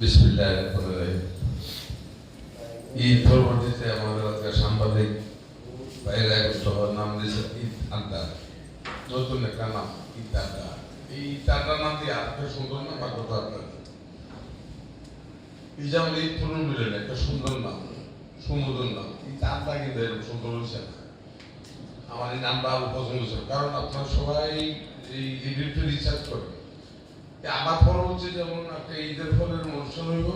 বিসমিল্লাহ ঈদ পরবর্তীতে আমাদের আজকে সাংবাদিক বাইরে একত্র হওয়ার নাম দিয়েছে ঈদ আড্ডা নতুন একটা নাম ঈদ এই ঈদ আড্ডা নাম দিয়ে আরেকটা সুন্দর নাম আর কথা এই যেমন ঈদ ফুলুন মিলেন, একটা সুন্দর নাম, সুমধুর নাম। ঈদ আড্ডা কিন্তু এরকম সুন্দর হয়েছে না। আমার এই নামটা আরও পছন্দ ছিল কারণ আপনারা সবাই এই ঈদের রিসার্চ আমার ফল হচ্ছে যেমন একটা ঈদের ফলের অনুষ্ঠান হইব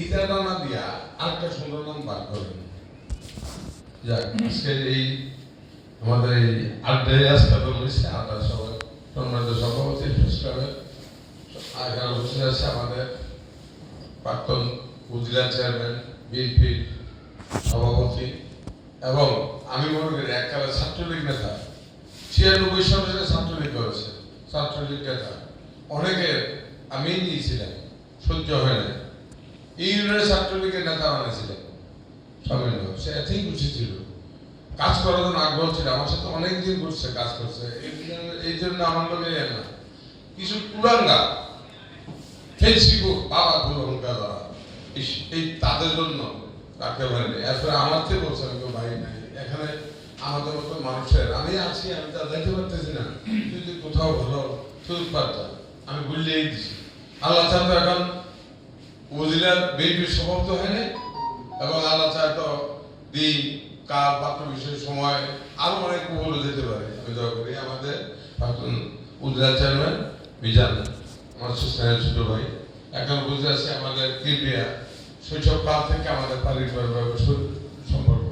ঈদের রান্না দিয়া আরেকটা সুন্দর নাম বার করেন। যাক আজকে এই আমাদের এই আড্ডায় তো হয়েছে আড্ডা সবাই সম্মানিত সভাপতি ক্লাবের এখানে বসে আছে আমাদের প্রাক্তন উপজেলা চেয়ারম্যান বিএনপির সভাপতি, এবং আমি মনে করি এককালে ছাত্রলীগ নেতা, ছিয়ানব্বই সালে ছাত্রলীগ করেছে, ছাত্রলীগ নেতা। অনেকের আমি নিয়েছিলাম, সহ্য হয় না এই ইউনিয়নের ছাত্রলীগের নেতা বানিয়েছিলেন, সামিল সে এতই খুশি ছিল। কাজ করার জন্য আগ্রহ ছিল, আমার সাথে অনেক দিন করছে কাজ করছে। এই জন্য- আমার লোকে না। কিছু কুলাঙ্গা ফেসবুক বাবা কুলাঙ্গা দ্বারা এই তাদের জন্য রাখতে পারেনি। এরপরে আমার থেকে বলছে আমি তো ভাই নাই। এখানে আমাদের মতো মানুষের আমি আছি, আমি তা দেখতে পারতেছি না। যদি কোথাও ভালো সুযোগ পারতাম। আমি বললেই দিছি। আল্লাহ চাহ এখন উপজেলার বিএনপির সমাপ্ত হয়নি, এবং আল্লাহ চায় তো দিন কাল পাত্র বিষয় সময় আরও অনেক উপরে যেতে পারে। আমি দয়া করি আমাদের প্রাক্তন চেয়ারম্যান মিজান আমার সুস্থানের ছোট ভাই। এখন বুঝে আছে আমাদের কিপিয়া শৈশব কাল থেকে আমাদের পারিবারিক সম্পর্ক।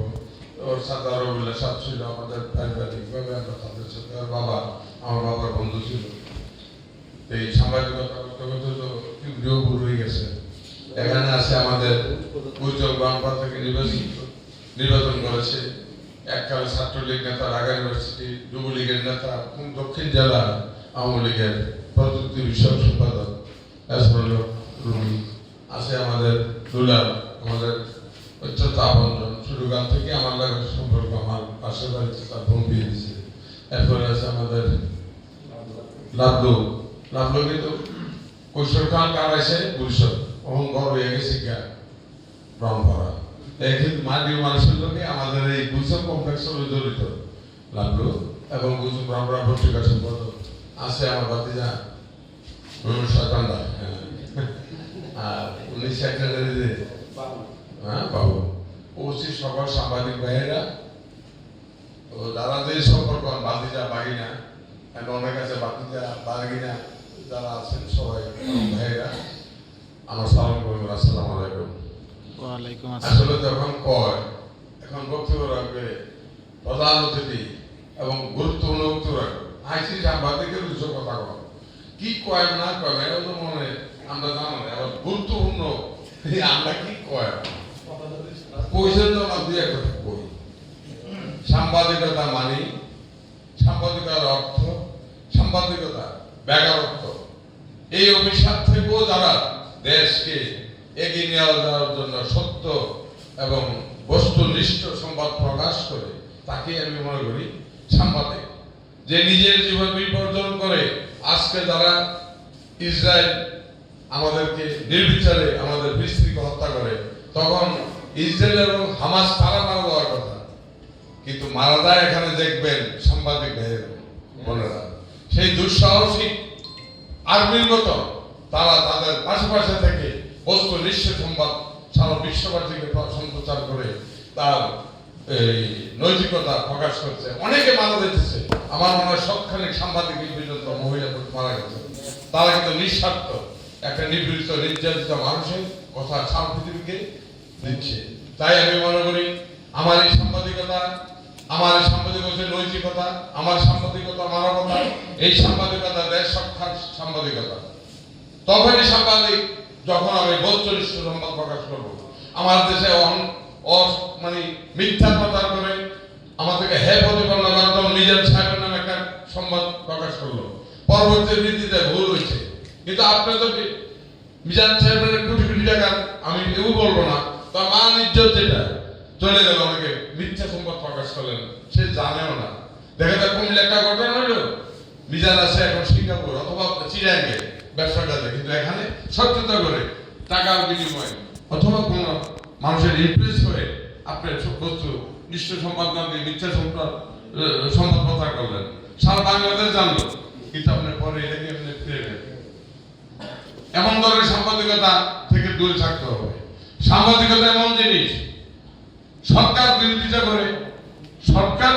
ওর সাথে আরও বলে সাথ ছিল আমাদের পারিবারিক ভাবে আমরা তাদের বাবা, আমার বাবার বন্ধু ছিল। এই সাংবাদিকতা করতে করতে তো তীব্র ভুল হয়ে গেছে। এখানে আছে আমাদের উজ্জ্বল গ্রামপা থেকে নির্বাচিত নির্বাচন করেছে। এককালে ছাত্রলীগ নেতা, ঢাকা ইউনিভার্সিটি, যুবলীগের নেতা দক্ষিণ জেলা আওয়ামী লীগের প্রযুক্তি বিষয়ক সম্পাদক রুমি। আছে আমাদের দুলাল, আমাদের অত্যন্ত আপনজন। ছোটকাল থেকে আমার লাগে সম্পর্ক, আমার পাশের বাড়িতে তার বোন দিয়েছে এরপরে আছে আমাদের লাভলু লাভলু কিন্তু কৈশোর খান কারাইছে পরিষদ এবং বড় হয়ে গেছে গা ব্রহ্মরা কিন্তু মাটির মানুষের লোকে আমাদের এই গুলশন কমপ্লেক্স জড়িত লাভলু এবং পত্রিকা সম্পাদক আছে আমার হুম শতান্দা হ্যাঁ। আর উনি সেক্রেটারি হ্যাঁ সকল সাংবাদিক ভাইয়েরা। তো যারা যে সম্পর্ক বাতিজা বাগিনা আছে বাতিজা বাগিনা যারা আছেন সবাই, ভাইয়েরা, আমার সালাম আসসালামু ওয়ালাইকুম আসসালাম। আসলে যখন কয় এখন বক্তব্য রাখবে প্রধান অতিথি এবং গুরুত্বপূর্ণ বক্তব্য রাখবে। আইসি সাংবাদিকের কথা কয়। কি কয় না কয় না এগুলো মনে আমরা জানো না গুরুত্বপূর্ণ আমরা কি কয়? পয়সা তো আমরা দুই একটা কই সাংবাদিকতা মানি সাংবাদিকতার অর্থ সাংবাদিকতা বেকারত্ব এই অভিশাপ থেকেও যারা দেশকে এগিয়ে নিয়ে যাওয়ার জন্য সত্য এবং বস্তুনিষ্ঠ সংবাদ প্রকাশ করে, তাকে আমি মনে করি সাংবাদিক। যে নিজের জীবন বিপর্জন করে আজকে যারা ইসরায়েল আমাদেরকে নির্বিচারে আমাদের স্ত্রীকে হত্যা করে, তখন ইসরায়েল এবং হামাস তারা মারা দেওয়ার কথা। কিন্তু মারা যায় এখানে দেখবেন সাংবাদিক ভাইয়ের বোনেরা। সেই দুঃসাহসিক আর্মির মতো তারা তাদের পাশাপাশি থেকে বস্তু নিশ্চিত সংবাদ সারা বিশ্ববাসীকে সম্প্রচার করে তার এই নৈতিকতা প্রকাশ করছে। অনেকে মারা যেতেছে। আমার মনে হয় সবখানে সাংবাদিক পর্যন্ত মহিলা মারা গেছে। তারা কিন্তু নিঃস্বার্থ। একটা নিপীড়িত, নির্যাতিত মানুষের কথা সারা পৃথিবীকে দিচ্ছে। তাই আমি মনে করি, আমার এই সাংবাদিকতা, আমার এই সাংবাদিকতা নৈতিকতা, আমার সাংবাদিকতা মানবতা, এই সাংবাদিকতা দেশ রক্ষার সাংবাদিকতা। তখনই সাংবাদিক যখন আমি বস্তুনিষ্ঠ সংবাদ প্রকাশ করব, আমার দেশে মানে মিথ্যা প্রচার করে আমাদেরকে হে প্রতিপন্ন করার নিজের সাহেবের নামে একটা সংবাদ প্রকাশ করল। পরবর্তী নীতিতে ভুল হয়েছে। কিন্তু আপনি তো মিজান সাহেবের কোটি কোটি টাকা, আমি কেউ বলব না, তার মান ইজ্জত যেটা, চলে গেল অনেকে মিথ্যা সংবাদ প্রকাশ করলেন। সে জানেও না। দেখা যায় কুমিল্লা একটা ঘটনা হলো মিজান আছে এখন সিঙ্গাপুর অথবা চিরাঙ্গে। ব্যবসা কাজে কিন্তু এখানে সত্যতা করে টাকার বিনিময়ে অথবা কোনো মানুষের ইমপ্রেস হয়ে আপনার বস্তু নিশ্চয় সম্পাদ দিয়ে মিথ্যা সম্পাদ সম্পদ প্রচার করলেন। সারা বাংলাদেশ জানলো, কিন্তু আপনার পরে এটাকে আপনি ফিরে গেলেন এমন ধরনের সাংবাদিকতা থেকে দূরে থাকতে হবে। সাংবাদিকতা এমন জিনিস, সরকার বিরোধিতা করে, সরকার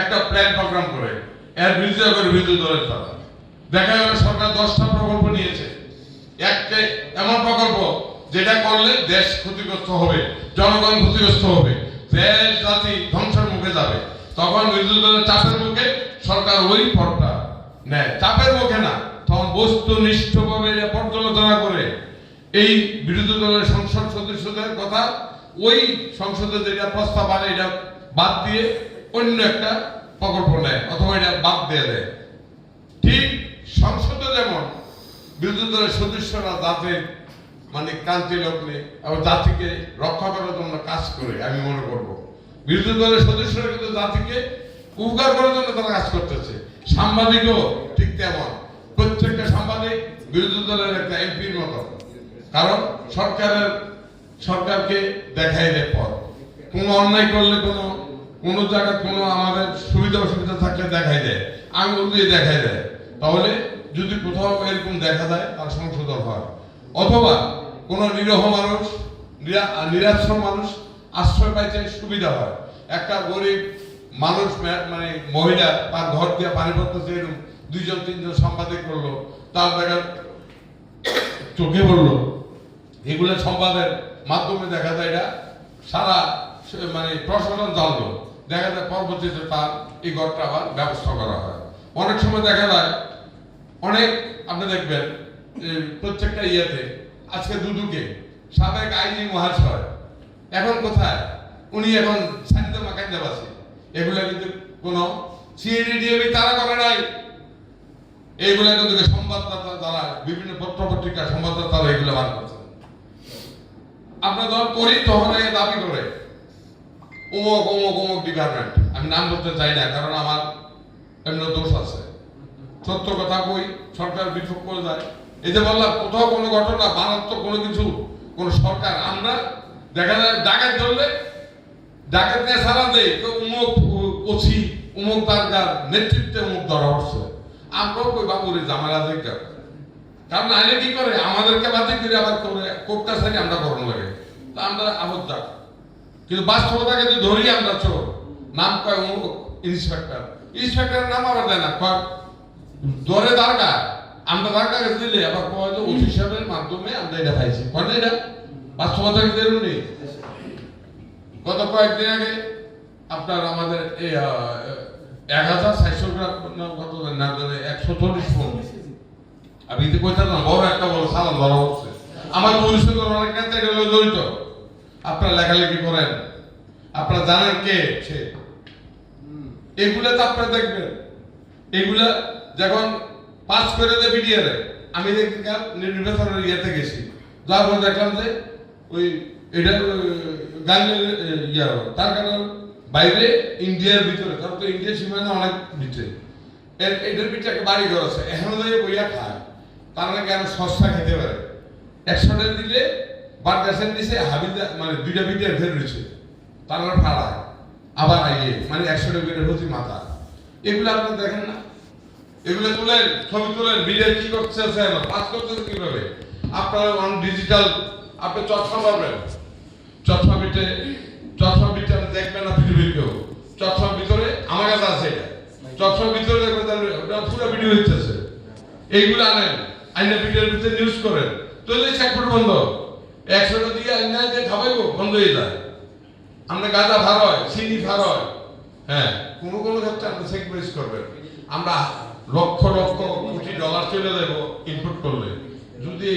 একটা প্ল্যান প্রোগ্রাম করে, এর বিরোধিতা করে বিরোধী দলের তারা দেখা গেল সরকার দশটা প্রকল্প নিয়েছে। একটা এমন প্রকল্প যেটা করলে দেশ ক্ষতিগ্রস্ত হবে, জনগণ ক্ষতিগ্রস্ত হবে, দেশ জাতি ধ্বংসের মুখে যাবে। তখন বিরোধী দলের চাপের মুখে সরকার ওই পথটা নেয়। চাপের মুখে না, তখন বস্তুনিষ্ঠভাবে পর্যালোচনা করে এই বিরোধী দলের সংসদ সদস্যদের কথা, ওই সংসদে যেটা প্রস্তাব আনে, এটা বাদ দিয়ে অন্য একটা প্রকল্প নেয়, অথবা এটা বাদ দিয়ে দেয়। ঠিক সংসদে যেমন বিরোধী দলের সদস্যরা জাতির মানে ক্রান্তি লগ্নে এবং জাতিকে রক্ষা করার জন্য কাজ করে, আমি মনে করব। বিরোধী দলের সদস্যরা কিন্তু জাতিকে উপকার করার জন্য তারা কাজ করতেছে। সাংবাদিকও ঠিক তেমন। প্রত্যেকটা সাংবাদিক বিরোধী দলের একটা এমপির মতো। কারণ সরকারের, সরকারকে দেখাই দেয় পথ। কোনো অন্যায় করলে কোনো কোনো জায়গায় কোনো আমাদের সুবিধা অসুবিধা থাকলে দেখাই দেয়। আঙুল দিয়ে দেখাই দেয়। তাহলে যদি কোথাও এরকম দেখা যায়, তার সংশোধন হয়। অথবা কোনো নিরহ মানুষ, নিরা- নিরাশ্রম মানুষ আশ্রয় পাইতে সুবিধা হয়। একটা গরিব মানুষ মানে মহিলা, তার ঘর দিয়ে পানি পড়তেছে দুইজন, তিনজন সাংবাদিক করল তার দেখা চোখে পড়ল। এগুলো সংবাদের মাধ্যমে দেখা যায় এটা সারা মানে প্রশাসন জানলো। দেখা যায় পরবর্তীতে তার এই ঘরটা আবার ব্যবস্থা করা হয়। অনেক সময় দেখা যায় অনেক আপনি দেখবেন প্রত্যেকটা ইয়েতে, আজকে দুদুকে, সাবেক আইনি মহাশয়, এখন কোথায়? উনি এখন সাহিত্য মাকান্দে বাসে এগুলা কিন্তু কোনো সিএডিডিএবি তারা করে নাই। এইগুলা কিন্তু সংবাদদাতা তারা, বিভিন্ন পত্র পত্রিকা সংবাদদাতা তারা এগুলো বার করছে। আমরা যখন করি, তখন দাবি করে। অমুক অমুক অমুক ডিপার্টমেন্ট আমি নাম বলতে চাই না, কারণ আমার এমনি দোষ আছে। সত্য কথা কই, সরকার বিক্ষোভ করে যায়। এই যে বললাম, কোথাও কোনো ঘটনা, মারাত্মক কোনো কিছু, কোন সরকার আমরা দেখা যায় ডাকাত ধরলে, ডাকাত নিয়ে সারা দেয় তো উমুক ওসি, উমুক তারকার নেতৃত্বে উমুক ধরা হচ্ছে আমরাও কই, বাবুরে জামালা দেখা কারণ আইলে কি করে? আমাদেরকে বাদে করে আবার করে কোকটা সারি আমরা করণ লাগে। তা আমরা আবদ্ধ কিন্তু বাস্তবতা কিন্তু ধরি আমরা চোর, নাম কয় ইন্সপেক্টর। ইন্সপেক্টরের নাম আবার দেয় না, কয় ধরে দারগা আমরা কাছে দিলে, আবার কয় যে ওসি সাহেবের মাধ্যমে আমরা এটা পাইছি কয় না এটা? বাস্তবতা এরকম নেই? গত কয়েকদিন আগে আপনার আমাদের এক হাজার চারশো গ্রাম কত না একশো চল্লিশ ফোন আমি কিন্তু কইতাম না, বড় একটা বড় সালাম ধরা হচ্ছে। আমার করার অনেক নেতা জড়িত। আপনারা লেখালেখি করেন। আপনারা জানেন কে সে? এগুলা তো আপনারা দেখবেন। এগুলা যখন পাস করে দেয় বিডিআরে আমি নির্বাচনের ইয়েতে গেছি যার পর দেখলাম যে ওই এটা গাঙ্গের ইয়া তার কারণ বাইরে ইন্ডিয়ার ভিতরে কারণ তো ইন্ডিয়ার সীমানা অনেক ভিতরে এর এটার ভিতরে একটা বাড়ি ঘর আছে, এখনও যাই বইয়া খায়। তার নাকি আরও সস্তা খেতে পারে। একশো টাকা দিলে বার গাছের নিচে হাবিদা মানে দুইটা বিটিয়ার ফের রয়েছে। তারা ভাড়ায় আবার আইয়ে মানে একশো টাকা করে হচ্ছে মাথা এগুলো আপনারা দেখেন না? এগুলো তুলেন, ছবি তুলেন, ভিডিও কি করছে পাস করতেছে কীভাবে? আপনারা অন ডিজিটাল, আপনি চশমা পাবেন। চশমা বিটে চশমা বিটে আপনি দেখবেন না পৃথিবীর কেউ চশমার ভিতরে, আমার কাছে আছে এটা। চশমার ভিতরে দেখবেন তাহলে ওটা পুরো ভিডিও হচ্ছে এইগুলো আনেন, আইনা ভিডিওর ভিতরে নিউজ করেন। তাহলে চেকপোর্ট বন্ধ। একশো দিয়ে আইনা দিয়ে খাবাইবো বন্ধ হয়ে যায়। আমরা গাঁজা ভার হয়, চিনি ভার হয়। হ্যাঁ কোনো কোনো ক্ষেত্রে আপনি সেক্রিফাইস করবেন। আমরা লক্ষ লক্ষ কোটি ডলার চলে দেবো ইনপুট করলে। যদি